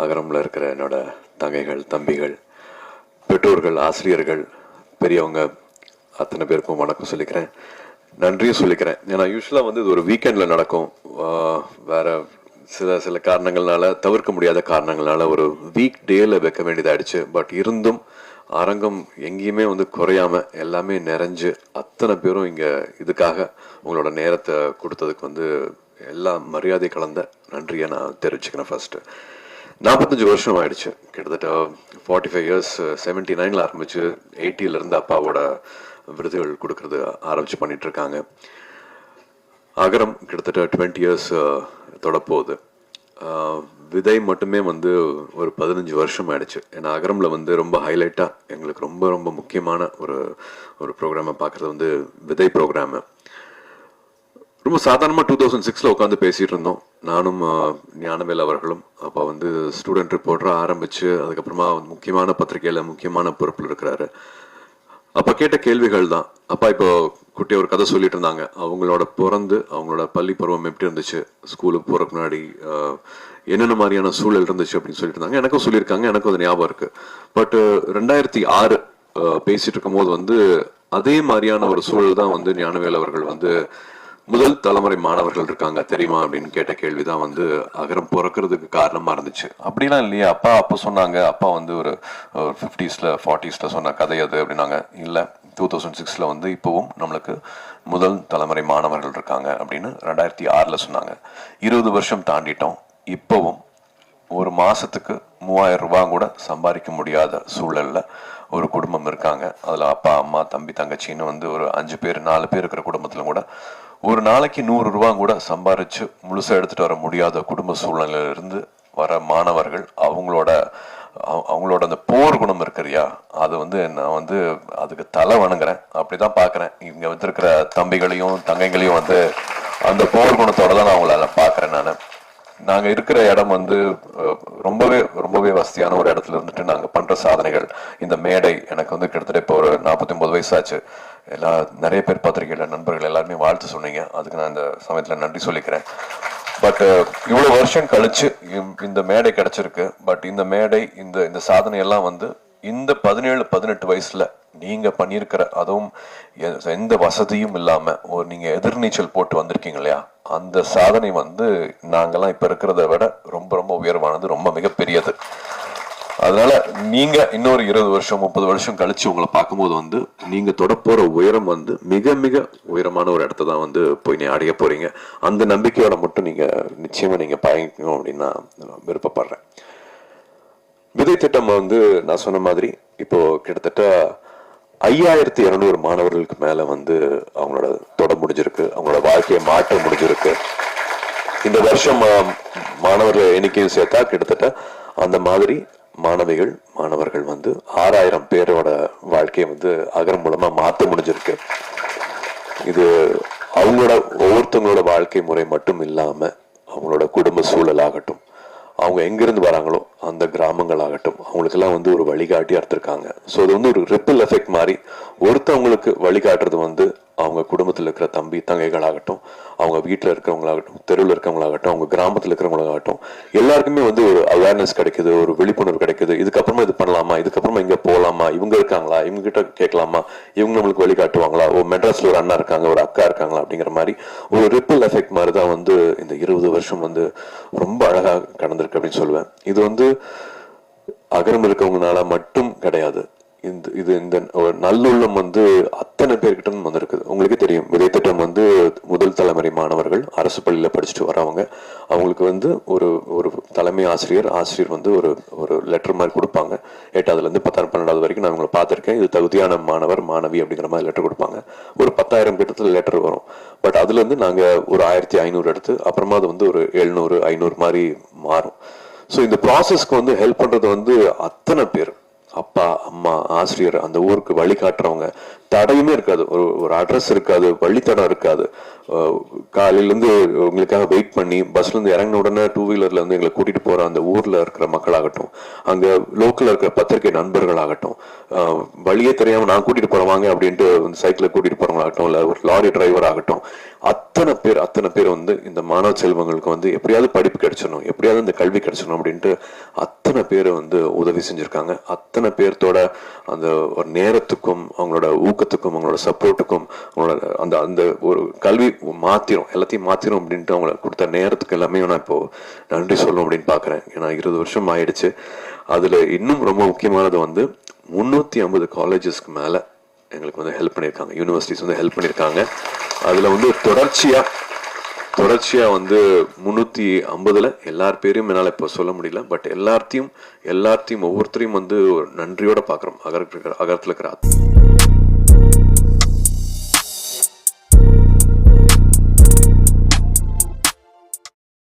அகரமில் இருக்கிற என்னோட தங்கைகள் தம்பிகள் பெற்றோர்கள் ஆசிரியர்கள் பெரியவங்க அத்தனை பேருக்கும் வணக்கம் சொல்லிக்கிறேன். நன்றியும் சொல்லிக்கிறேன். ஏன்னா யூஸ்வலாக வந்து இது ஒரு வீக்கெண்டில் நடக்கும். வேறு வேற சில சில காரணங்கள்னால தவிர்க்க முடியாத காரணங்களால ஒரு வீக் டேல வைக்க வேண்டியதாயிடுச்சு. பட் இருந்தும் அரங்கம் எங்கேயுமே வந்து குறையாம எல்லாமே நிறைஞ்சு அத்தனை பேரும் இங்க இதுக்காக உங்களோட நேரத்தை கொடுத்ததுக்கு வந்து எல்லா மரியாதை கலந்த நன்றியை நான் தெரிவிச்சுக்கிறேன் ஃபர்ஸ்ட் நாற்பத்தஞ்சு வருஷம் ஆயிடுச்சு. கிட்டத்தட்ட ஃபார்ட்டி ஃபைவ் இயர்ஸ் செவன்டி நைனில் ஆரம்பிச்சு 80 இருந்து அப்பாவோட விருதுகள் கொடுக்கறது ஆரம்பிச்சு பண்ணிட்டு இருக்காங்க அகரம் கிட்டத்தட்ட டுவெண்ட்டி இயர்ஸ் தொடப்போகுது. விதை மட்டுமே வந்து ஒரு பதினஞ்சு வருஷம் ஆயிடுச்சு. ஏன்னா அகரம்ல வந்து ரொம்ப ஹைலைட்டாக எங்களுக்கு ரொம்ப ரொம்ப முக்கியமான ஒரு ஒரு ப்ரோக்ராமை பார்க்குறது வந்து விதை ப்ரோக்ராமு ரொம்ப சாதாரணமாக டூ தௌசண்ட் சிக்ஸில் உட்காந்து பேசிகிட்டு இருந்தோம். நானும் ஞானவேல் அவர்களும். அப்போ வந்து ஸ்டூடெண்ட் ரிப்போர்ட்டராக ஆரம்பித்து அதுக்கப்புறமா முக்கியமான பத்திரிகையில் முக்கியமான பொறுப்பில் இருக்கிறாரு. அப்போ கேட்ட கேள்விகள் தான். அப்பா இப்போ குட்டி ஒரு கதை சொல்லிட்டு இருந்தாங்க. அவங்களோட பிறந்து அவங்களோட பள்ளி பருவம் எப்படி இருந்துச்சு? ஸ்கூலுக்கு போகிற முன்னாடி என்னென்ன மாதிரியான சூழல் இருந்துச்சு அப்படின்னு சொல்லிட்டு இருந்தாங்க. எனக்கும் சொல்லியிருக்காங்க. எனக்கும் அது ஞாபகம் இருக்குது பட் ரெண்டாயிரத்தி ஆறு ஆஹ், பேசிட்டு இருக்கும் போது வந்து அதே மாதிரியான ஒரு சூழல் தான் வந்து ஞானவேல் அவர்கள் வந்து முதல் தலைமுறை மாணவர்கள் இருக்காங்க தெரியுமா அப்படின்னு கேட்ட கேள்விதான் வந்து அகரம் பிறக்கிறதுக்கு காரணமா இருந்துச்சு. அப்படிலாம் இல்லையா. அப்பா அப்போ சொன்னாங்க. அப்பா வந்து ஒரு ஃபிஃப்டிஸ்ல ஃபார்ட்டிஸ்ல சொன்ன கதை அது அப்படின்னாங்க. இல்லை டூ தௌசண்ட் சிக்ஸ்ல வந்து இப்போவும் நம்மளுக்கு முதல் தலைமுறை மாணவர்கள் இருக்காங்க அப்படின்னு ரெண்டாயிரத்தி ஆறுல சொன்னாங்க. இருபது வருஷம் தாண்டிட்டோம். இப்போவும் ஒரு மாசத்துக்கு மூவாயிரம் ரூபாய் கூட சம்பாதிக்க முடியாத சூழலில் ஒரு குடும்பம் இருக்காங்க. அதில் அப்பா அம்மா தம்பி தங்கச்சின்னு வந்து ஒரு அஞ்சு பேர் நாலு பேர் இருக்கிற குடும்பத்தில் கூட ஒரு நாளைக்கு நூறு ரூபாய் கூட சம்பாரித்து முழுசாக எடுத்துகிட்டு வர முடியாத குடும்ப சூழ்நிலையிலிருந்து வர மாணவர்கள் அவங்களோட அவ- அவங்களோட அந்த போர் குணம் இருக்கிறியா அது வந்து நான் வந்து அதுக்கு தலை வணங்குறேன். அப்படிதான் பாக்குறேன். இங்க வந்திருக்கிற தம்பிகளையும் தங்கைகளையும் வந்து அந்த போர் குணத்தோட தான் நான் அவங்கள பாக்குறேன் நான். நாங்க இருக்கிற இடம் வந்து ரொம்பவே ரொம்பவே வசதியான ஒரு இடத்துல இருந்துட்டு நாங்க பண்ற சாதனைகள். இந்த மேடை எனக்கு வந்து கிட்டத்தட்ட இப்போ ஒரு நாற்பத்தி ஒன்பது வயசாச்சு. எல்லா நிறைய பேர் பத்திரிகையில நண்பர்கள் எல்லாருமே வாழ்த்து சொன்னீங்க. அதுக்கு நான் இந்த சமயத்துல நன்றி சொல்லிக்கிறேன். பட் இவ்வளவு வருஷம் கழிச்சு இம்- இந்த மேடை கிடைச்சிருக்கு. பட் இந்த மேடை இந்த இந்த சாதனை எல்லாம் வந்து இந்த பதினேழு பதினெட்டு வயசுல நீங்க பண்ணியிருக்கிற அதுவும் எந்த வசதியும் இல்லாமல் ஒரு நீங்க எதிர்நீச்சல் போட்டு வந்திருக்கீங்க இல்லையா? அந்த சாதனை வந்து நாங்கள்லாம் இப்போ இருக்கிறத விட ரொம்ப ரொம்ப உயர்வானது ரொம்ப மிகப்பெரியது. அதனால நீங்க இன்னொரு இருபது வருஷம் முப்பது வருஷம் கழிச்சு உங்களை பார்க்கும்போது வந்து நீங்க தொட உயரம் வந்து மிக மிக உயரமான ஒரு இடத்த தான் வந்து போய் நீ அடைய போறீங்க. அந்த நம்பிக்கையோட மட்டும் நீங்க நிச்சயமா நீங்க பயணிக்கணும் அப்படின்னு நான் விருப்பப்படுறேன். விதை திட்டம் வந்து நான் சொன்ன மாதிரி இப்போ கிட்டத்தட்ட ஐயாயிரத்தி இருநூறு மாணவர்களுக்கு மேல வந்து அவங்களோட தொட முடிஞ்சிருக்கு. அவங்களோட வாழ்க்கையை மாற்ற முடிஞ்சிருக்கு. இந்த வருஷம் மாணவர்கள் எண்ணிக்கையும் சேர்த்தா கிட்டத்தட்ட அந்த மாதிரி மாணவிகள் மாணவர்கள் வந்து ஆறாயிரம் பேரோட வாழ்க்கையை வந்து அகரம் மூலமா மாற்ற முடிஞ்சிருக்கு. இது அவங்களோட ஒவ்வொருத்தவங்களோட வாழ்க்கை முறை மட்டும் இல்லாம அவங்களோட குடும்ப சூழல் ஆகட்டும் அவங்க எங்கிருந்து வராங்களோ அந்த கிராமங்கள் ஆகட்டும் அவங்களுக்கெல்லாம் வந்து ஒரு வழிகாட்டியா இருந்திருக்காங்க ஸோ அது வந்து ஒரு ரிப்பிள் எஃபெக்ட் மாதிரி ஒருத்தவங்களுக்கு வழிகாட்டுறது வந்து அவங்க குடும்பத்தில் இருக்கிற தம்பி தங்கைகளாகட்டும் அவங்க வீட்டில் இருக்கிறவங்களாகட்டும் தெருவில் இருக்கிறவங்களாகட்டும் அவங்க கிராமத்தில் இருக்கிறவங்களாகட்டும் எல்லாருக்குமே வந்து ஒரு அவேர்னஸ் கிடைக்குது ஒரு விழிப்புணர்வு கிடைக்குது. இதுக்கப்புறமா இது பண்ணலாமா? இதுக்கப்புறமா இங்கே போகலாமா இவங்க இருக்காங்களா? இவங்க கிட்ட கேட்கலாமா? இவங்க நம்மளுக்கு வழிகாட்டுவாங்களா ஓ மெட்ராஸில் ஒரு அண்ணா இருக்காங்க ஒரு அக்கா இருக்காங்களா? அப்படிங்கிற மாதிரி ஒரு ரிப்பிள் எஃபெக்ட் மாதிரி தான் வந்து இந்த இருபது வருஷம் வந்து ரொம்ப அழகாக கடந்திருக்கு அப்படின்னு சொல்லுவேன். இது வந்து அகரம் இருக்கவங்கனால மட்டும் கிடையாது. இந்த இது இந்த ஒரு நல்லுள்ளம் வந்து அத்தனை பேர்கிட்ட வந்திருக்குது. உங்களுக்கே தெரியும். விதை திட்டம் வந்து முதல் தலைமுறை மாணவர்கள் அரசு பள்ளியில் படிச்சுட்டு வரவங்க அவங்களுக்கு வந்து ஒரு ஒரு தலைமை ஆசிரியர் ஆசிரியர் வந்து ஒரு ஒரு லெட்டர் மாதிரி கொடுப்பாங்க. எட்டாவதுலேருந்து பத்தாயிரம் பன்னெண்டாவது வரைக்கும் நான் உங்களை பார்த்துருக்கேன். இது தகுதியான மாணவர் மாணவி அப்படிங்கிற மாதிரி லெட்டர் கொடுப்பாங்க. ஒரு பத்தாயிரம் கிட்டத்தில் லெட்டர் வரும். பட் அதுலேருந்து நாங்கள் ஒரு ஆயிரத்தி ஐநூறு எடுத்து அப்புறமா அது வந்து ஒரு எழுநூறு ஐநூறு மாதிரி மாறும். ஸோ இந்த ப்ராசஸ்க்கு வந்து ஹெல்ப் பண்ணுறது வந்து அத்தனை பேர். அப்பா அம்மா ஆசிரியர் அந்த ஊருக்கு வழி காட்டுறவங்க தடையுமே இருக்காது. ஒரு ஒரு அட்ரஸ் இருக்காது வழித்தடம் இருக்காது. காலையிலேருந்து உங்களுக்காக வெயிட் பண்ணி பஸ்லேருந்து இறங்கின உடனே டூ வீலர்ல வந்து எங்களை கூட்டிகிட்டு போகிற அந்த ஊரில் இருக்கிற மக்களாகட்டும் அங்கே லோக்கலில் இருக்கிற பத்திரிகை நண்பர்களாகட்டும் வழியே தெரியாமல் நான் கூட்டிட்டு போறேன் அப்படின்ட்டு வந்து சைக்கிள கூட்டிட்டு போறவங்களாகட்டும் இல்லை ஒரு லாரி டிரைவர் ஆகட்டும் அத்தனை பேர் அத்தனை பேர் வந்து இந்த மாணவ செல்வங்களுக்கு வந்து எப்படியாவது படிப்பு கிடைச்சிடணும் எப்படியாவது இந்த கல்வி கிடைச்சிடணும் அப்படின்ட்டு அத்தனை பேர் வந்து உதவி செஞ்சுருக்காங்க. அத்தனை பேர்த்தோட அந்த ஒரு நேரத்துக்கும் அவங்களோட ஊக்கத்துக்கும் அவங்களோட சப்போர்ட்டுக்கும் அவங்களோட அந்த அந்த ஒரு கல்வி மாத்திரும் எல்லாத்தையும் மாத்திரும் அப்படின்ட்டு அவங்கள கொடுத்த நேரத்துக்கு எல்லாமே நான் இப்போ நன்றி சொல்லணும் அப்படின்னு பாக்குறேன். ஏன்னா இருபது வருஷம் ஆயிடுச்சு. அதுல இன்னும் ரொம்ப முக்கியமானது வந்து முன்னூத்தி ஐம்பது காலேஜஸ்க்கு மேல எங்களுக்கு வந்து ஹெல்ப் பண்ணியிருக்காங்க. யூனிவர்சிட்டிஸ் வந்து ஹெல்ப் பண்ணியிருக்காங்க. அதுல வந்து தொடர்ச்சியா தொடர்ச்சியா வந்து முன்னூத்தி ஐம்பதுல எல்லார் பேரையும் என்னால இப்போ சொல்ல முடியல. பட் எல்லாத்தையும் எல்லாத்தையும் ஒவ்வொருத்தரையும் வந்து நன்றியோடு நன்றியோட பாக்குறோம். அகரத்தில் இருக்கிற அகரத்தில் இருக்கிற